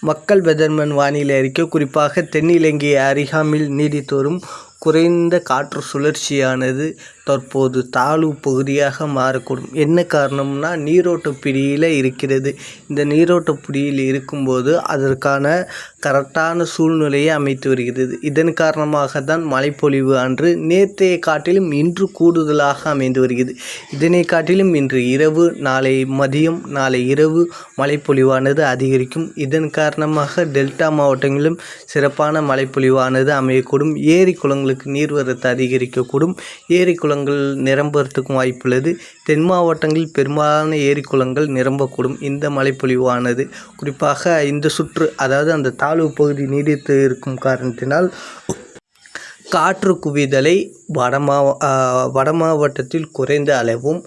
மக்கள் பெதர்மன் வானிலை அறிக்கை. குறிப்பாக தென்னிலங்கை அரிகாமில் நீடித்து வரும் குறைந்த காற்று சுழற்சியானது. தற்போது தாழ்வு பகுதியாக மாறக்கூடும். என்ன காரணம்னா நீரோட்ட பிடியில் இருக்கிறது. இந்த நீரோட்ட பிடியில் இருக்கும்போது அதற்கான கரெக்டான சூழ்நிலையை அமைத்து வருகிறது. இதன் காரணமாக தான் மழைப்பொழிவு அன்று நேற்றைய காட்டிலும் இன்று கூடுதலாக அமைந்து வருகிறது. இதனை காட்டிலும் இன்று இரவு நாளை மதியம் நாளை இரவு மழைப்பொழிவானது அதிகரிக்கும். இதன் காரணமாக டெல்டா மாவட்டங்களிலும் சிறப்பான மழைப்பொழிவானது அமையக்கூடும். ஏரி குளங்களுக்கு நீர்வரத்து அதிகரிக்கக்கூடும். ஏரி குளம் குளங்கள் நிரம்புறதுக்கும் வாய்ப்புள்ளது தென் மாவட்டங்களில் பெரும்பாலான ஏரி குளங்கள் நிரம்பக்கூடும். இந்த மழைப்பொழிவானது குறிப்பாக இந்த சுற்று அதாவது அந்த தாழ்வு பகுதி நீடித்து இருக்கும் காரணத்தினால் காற்று குவிதலை வட மாவ வட மாவட்டத்தில் குறைந்த அளவும்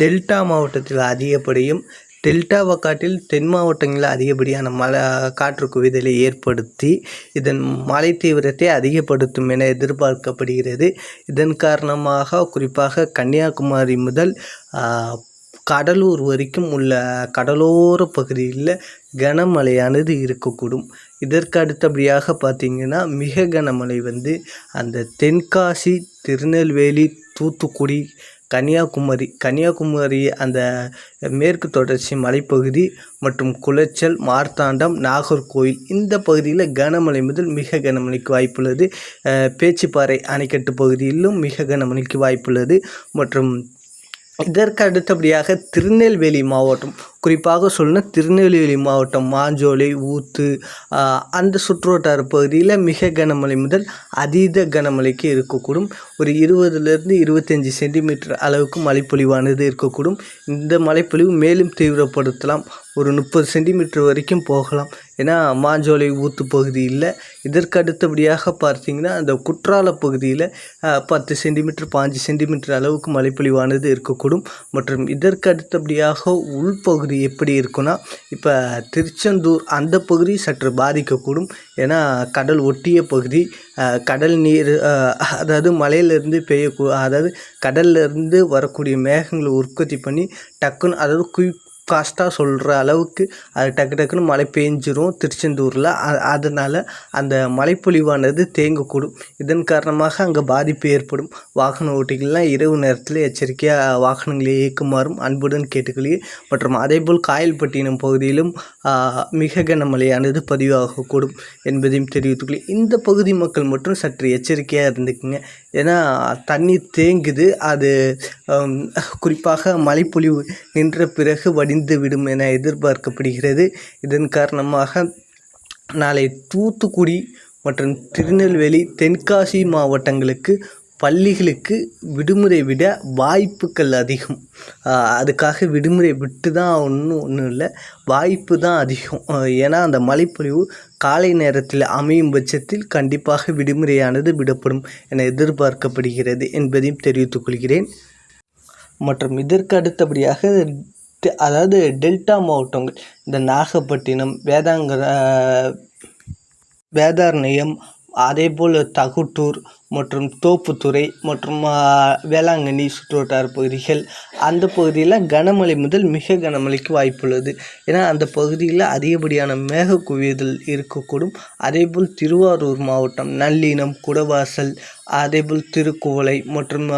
டெல்டா மாவட்டத்தில் அதிகப்படியும் டெல்டாவை காட்டில் தென் மாவட்டங்களில் அதிகப்படியான மழை காற்று குவிதலை ஏற்படுத்தி இதன் மழை தீவிரத்தை அதிகப்படுத்தும் என எதிர்பார்க்கப்படுகிறது. இதன் காரணமாக குறிப்பாக கன்னியாகுமரி முதல் கடலூர் வரைக்கும் உள்ள கடலோர பகுதியில் கனமழையானது இருக்கக்கூடும். இதற்கு அடுத்தபடியாக பார்த்திங்கன்னா மிக கனமழை வந்து அந்த தென்காசி திருநெல்வேலி தூத்துக்குடி கன்னியாகுமரி கன்னியாகுமரி அந்த மேற்கு தொடர்ச்சி மலைப்பகுதி மற்றும் குளச்சல் மார்த்தாண்டம் நாகர்கோயில் இந்த பகுதியில் கனமழை முதல் மிக கனமழைக்கு வாய்ப்புள்ளது. பேச்சிப்பாறை அணைக்கட்டு பகுதியிலும் மிக கனமழைக்கு வாய்ப்புள்ளது. மற்றும் இதற்கு அடுத்தபடியாக திருநெல்வேலி மாவட்டம் குறிப்பாக சொல்லணும் திருநெல்வேலி மாவட்டம் மாஞ்சோலை ஊத்து அந்த சுற்றுவட்டார பகுதியில் மிக கனமழை முதல் அதீத கனமழைக்கு இருக்கக்கூடும். ஒரு இருபதுலேருந்து இருபத்தஞ்சி சென்டிமீட்டர் அளவுக்கு மழைப்பொழிவானது இருக்கக்கூடும். இந்த மழைப்பொழிவு மேலும் தீவிரப்படுத்தலாம். ஒரு முப்பது சென்டிமீட்டர் வரைக்கும் போகலாம். ஏன்னா மாஞ்சோலை ஊத்து பகுதியில் இதற்கு அடுத்தபடியாக பார்த்தீங்கன்னா அந்த குற்றால பகுதியில் பத்து சென்டிமீட்டர் பாஞ்சு சென்டிமீட்டர் அளவுக்கு மழைப்பொழிவானது இருக்கக்கூடும். மற்றும் இதற்கு அடுத்தபடியாக உள்பகுதி எப்படி இருக்குன்னா இப்போ திருச்செந்தூர் அந்த பகுதி சற்று பாதிக்கக்கூடும். ஏன்னா கடல் ஒட்டிய பகுதி கடல் நீர் அதாவது மலையிலேருந்து பெய்யக்கூ அதாவது கடல்லேருந்து வரக்கூடிய மேகங்களை உற்பத்தி பண்ணி டக்குன்னு அதாவது குயிக் ஃபாஸ்ட்டாக சொல்கிற அளவுக்கு அது டக்கு டக்குன்னு மழை பெஞ்சிரும் திருச்செந்தூரில். அதனால் அந்த மழைப்பொழிவானது தேங்கக்கூடும். இதன் காரணமாக அங்கே பாதிப்பு ஏற்படும். வாகன ஓட்டிகள்லாம் இரவு நேரத்தில் எச்சரிக்கையாக வாகனங்களை இயக்குமாறும் அன்புடன் கேட்டுக்கொள்ளி மற்றும் அதேபோல் காயல்பட்டினம் பகுதியிலும் மிக கனமழையானது பதிவாகக்கூடும் என்பதையும் தெரிவித்துக்கொள்ளி இந்த பகுதி மக்கள் மட்டும் சற்று எச்சரிக்கையாக இருந்துக்குங்க. ஏன்னா தண்ணி தேங்குது. அது குறிப்பாக மழைப்பொழிவு நின்ற பிறகு வடி விடும் என எதிர்பார்க்கப்படுகிறது. இதன் காரணமாக நாளை தூத்துக்குடி மற்றும் திருநெல்வேலி தென்காசி மாவட்டங்களுக்கு பள்ளிகளுக்கு விடுமுறை விட வாய்ப்புகள் அதிகம். அதுக்காக விடுமுறை விட்டு தான் ஒன்றும் ஒன்றும் இல்லை வாய்ப்பு தான் அதிகம் ஏன்னா அந்த மழைப்பொழிவு காலை நேரத்தில் அமையும் பட்சத்தில் கண்டிப்பாக விடுமுறையானது விடப்படும் என எதிர்பார்க்கப்படுகிறது என்பதையும் தெரிவித்துக் கொள்கிறேன். மற்றும் இதற்கு அடுத்தபடியாக அதாவது டெல்டா மாவட்டங்கள் இந்த நாகப்பட்டினம் வேதாங்கர வேதாரண்யம் அதேபோல் தகுட்டூர் மற்றும் தோப்புத்துறை மற்றும் வேளாங்கண்ணி சுற்றுவட்டார பகுதிகள் அந்த பகுதியில் கனமழை முதல் மிக கனமழைக்கு வாய்ப்புள்ளது. ஏன்னா அந்த பகுதியில் அதிகப்படியான மேக குவிதல் இருக்கக்கூடும். அதேபோல் திருவாரூர் மாவட்டம் நல்லினம் குடவாசல் அதேபோல் திருக்குவளை மற்றும்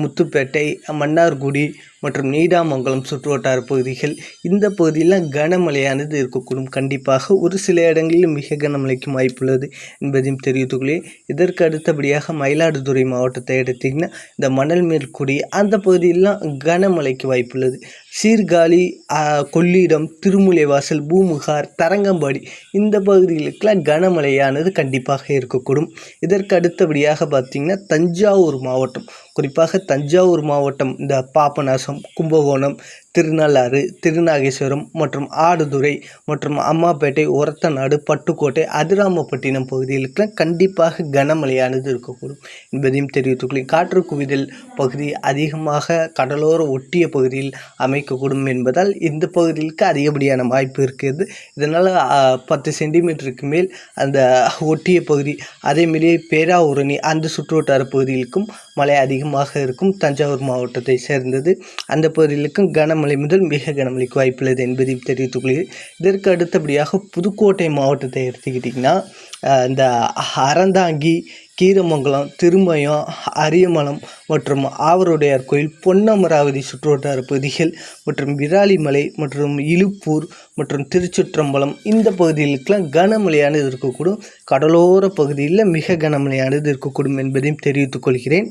முத்துப்பேட்டை மன்னார்குடி மற்றும் நீடாமங்கலம் சுற்றுவட்டார பகுதிகள் இந்த பகுதியில் கனமழையானது இருக்கக்கூடும். கண்டிப்பாக ஒரு சில இடங்களில் மிக கனமழைக்கும் வாய்ப்புள்ளது என்பதையும் தெரிவித்துக்கொள்ளே இதற்கு அடுத்தபடி அடுத்தபடியாக மயிலாடுதுறை மாவட்டத்தை எடுத்திங்கன்னா இந்த மணல் மேற்குடி அந்த பகுதியெல்லாம் கனமழைக்கு வாய்ப்புள்ளது. சீர்காழி கொள்ளிடம் திருமுலைவாசல் பூமுகார் தரங்கம்பாடி இந்த பகுதிகளுக்கெல்லாம் கனமழையானது கண்டிப்பாக இருக்கக்கூடும். இதற்கு அடுத்தபடியாக பார்த்திங்கன்னா தஞ்சாவூர் மாவட்டம் குறிப்பாக தஞ்சாவூர் மாவட்டம் இந்த பாபநாசம் கும்பகோணம் திருநள்ளாறு திருநாகேஸ்வரம் மற்றும் ஆடுதுறை மற்றும் அம்மாப்பேட்டை ஒரத்தநாடு பட்டுக்கோட்டை அதிராமப்பட்டினம் பகுதிகளுக்கெல்லாம் கண்டிப்பாக கனமழையானது இருக்கக்கூடும் என்பதையும் தெரிவித்துக்கொள்ளி காற்று குவிதல் பகுதி அதிகமாக கடலோர ஒட்டிய பகுதியில் அமை அமைக்கக்கூடும் என்பதால் இந்த பகுதிகளுக்கு அதிகப்படியான வாய்ப்பு இருக்கிறது. இதனால் பத்து சென்டிமீட்டருக்கு மேல் அந்த ஒட்டிய பகுதி அதேமாரி பேராவூரணி அந்த சுற்றுவட்டார பகுதிகளுக்கும் மழை அதிகமாக இருக்கும். தஞ்சாவூர் மாவட்டத்தை சேர்ந்தது. அந்த பகுதிகளுக்கும் கனமழை முதல் மிக கனமழைக்கு வாய்ப்புள்ளது என்பதையும் தெரிவித்துக் கொள்கிறேன். இதற்கு அடுத்தபடியாக புதுக்கோட்டை மாவட்டத்தை எடுத்துக்கிட்டிங்கன்னா இந்த அறந்தாங்கி கீரமங்கலம் திருமயம் அரியமலம் மற்றும் ஆவருடையார் கோயில் பொன்னமராவதி சுற்றுவட்டார பகுதிகள் மற்றும் விராலிமலை மற்றும் இழுப்பூர் மற்றும் திருச்சுற்றம்பலம். இந்த பகுதிகளுக்கெல்லாம் கனமழையானது இருக்கக்கூடும். கடலோர பகுதியில் மிக கனமழையானது இருக்கக்கூடும் என்பதையும் தெரிவித்துக் கொள்கிறேன்.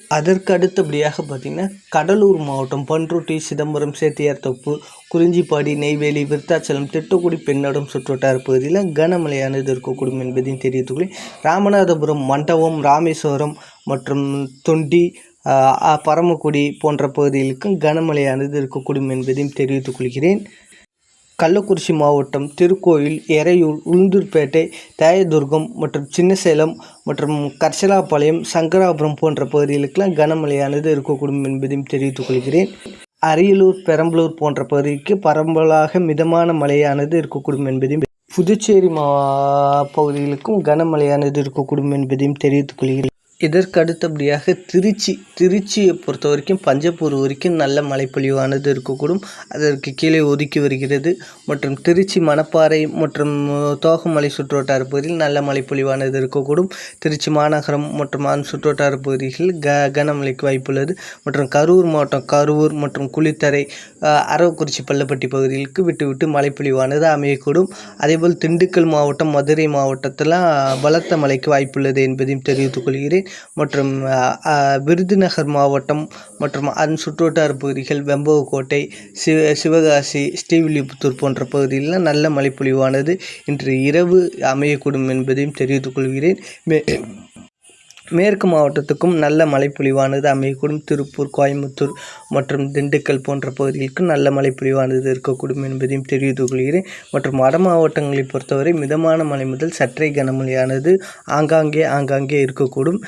அதற்கு அடுத்தபடியாக பார்த்திங்கன்னா கடலூர் மாவட்டம் பன்ருட்டி சிதம்பரம் சேத்தியார் தொப்பு குறிஞ்சிப்பாடி நெய்வேலி விருத்தாச்சலம் திட்டக்குடி பெண்ணடம் சுற்றுவட்டார பகுதியில் கனமழையானது இருக்கக்கூடும் என்பதையும் தெரிவித்துக் ராமநாதபுரம் மண்டபம் ராமேஸ்வரம் மற்றும் தொண்டி பரமக்குடி போன்ற பகுதிகளுக்கும் கனமழையானது இருக்கக்கூடும் என்பதையும் தெரிவித்துக் கொள்கிறேன் கள்ளக்குறிச்சி மாவட்டம் திருக்கோயில் எறையூர் உளுந்தூர்பேட்டை தேயதுர்கம் மற்றும் சின்னசேலம் மற்றும் கர்சலாபாளையம் சங்கராபுரம் போன்ற பகுதிகளுக்கெல்லாம் கனமழையானது இருக்கக்கூடும் என்பதையும் தெரிவித்துக் கொள்கிறேன். அரியலூர் பெரம்பலூர் போன்ற பகுதிக்கு பரம்பலாக மிதமான மழையானது இருக்கக்கூடும் என்பதையும் புதுச்சேரி மா பகுதிகளுக்கும் கனமழையானது இருக்கக்கூடும் என்பதையும் தெரிவித்துக் கொள்கிறேன். இதற்கு அடுத்தபடியாக திருச்சி திருச்சியை பொறுத்த வரைக்கும் பஞ்சப்பூர் வரைக்கும் நல்ல மழைப்பொழிவானது இருக்கக்கூடும். அதற்கு கீழே ஒதுக்கி வருகிறது. மற்றும் திருச்சி மணப்பாறை மற்றும் தோகமலை சுற்றுவட்டார பகுதியில் நல்ல மழைப்பொழிவானது இருக்கக்கூடும். திருச்சி மாநகரம் மற்றும் அதன் சுற்றுவட்டார பகுதிகளில் க கனமழைக்கு வாய்ப்புள்ளது. மற்றும் கரூர் மாவட்டம் கரூர் மற்றும் குளித்தரை அரவக்குறிச்சி பள்ளப்பட்டி பகுதிகளுக்கு விட்டு விட்டு மழைப்பொழிவானது அமையக்கூடும். அதேபோல் திண்டுக்கல் மாவட்டம் மதுரை மாவட்டத்தில் பலத்த மழைக்கு வாய்ப்புள்ளது என்பதையும் தெரிவித்துக் கொள்கிறேன். மற்றும் அஹ், அஹ், விருதுநகர் மாவட்டம் மற்றும் அதன் சுற்றுவட்டார பகுதிகள் வெம்பவக்கோட்டை சிவ சிவகாசி ஸ்ரீவில்லிபுத்தூர் போன்ற பகுதிகளில் நல்ல மழைப்பொழிவானது இன்று இரவு அமையக்கூடும் என்பதையும் தெரிவித்துக் கொள்கிறேன். மே மேற்கு மாவட்டத்துக்கும் நல்ல மழைப்பொழிவானது அமையக்கூடும். திருப்பூர் கோயம்புத்தூர் மற்றும் திண்டுக்கல் போன்ற பகுதிகளுக்கு நல்ல மழைப்பொழிவானது இருக்கக்கூடும் என்பதையும் தெரிவித்துக் கொள்கிறேன். மற்றும் வட மாவட்டங்களை பொறுத்தவரை மிதமான மழை முதல் சற்றே கனமழையானது ஆங்காங்கே ஆங்காங்கே இருக்கக்கூடும்.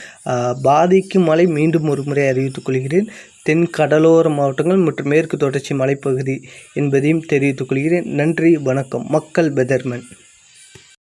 பாதிக்கும் மழை மீண்டும் ஒரு முறை அறிவித்துக் கொள்கிறேன். தென் கடலோர மாவட்டங்கள் மற்றும் மேற்கு தொடர்ச்சி மலைப்பகுதி என்பதையும் தெரிவித்துக் கொள்கிறேன். நன்றி வணக்கம். மக்கள் பெதர்மன்